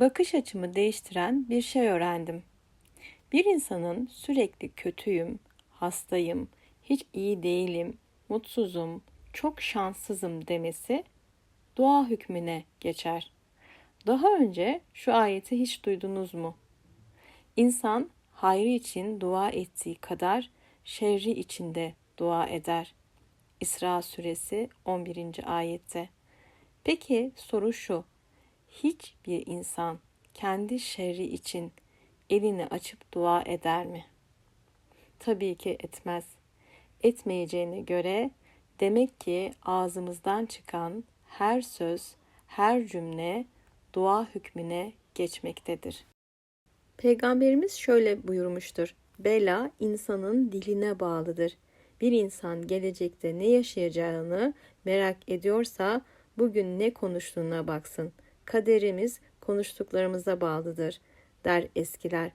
bakış açımı değiştiren bir şey öğrendim. Bir insanın sürekli kötüyüm, hastayım, hiç iyi değilim, mutsuzum, çok şanssızım demesi dua hükmüne geçer. Daha önce şu ayeti hiç duydunuz mu? İnsan hayrı için dua ettiği kadar şerri için de dua eder. İsra suresi 11. ayette. Peki soru şu. Hiçbir insan kendi şerri için elini açıp dua eder mi? Tabii ki etmez. Etmeyeceğine göre demek ki ağzımızdan çıkan her söz, her cümle dua hükmüne geçmektedir. Peygamberimiz şöyle buyurmuştur. Bela insanın diline bağlıdır. Bir insan gelecekte ne yaşayacağını merak ediyorsa bugün ne konuştuğuna baksın. Kaderimiz konuştuklarımıza bağlıdır der eskiler.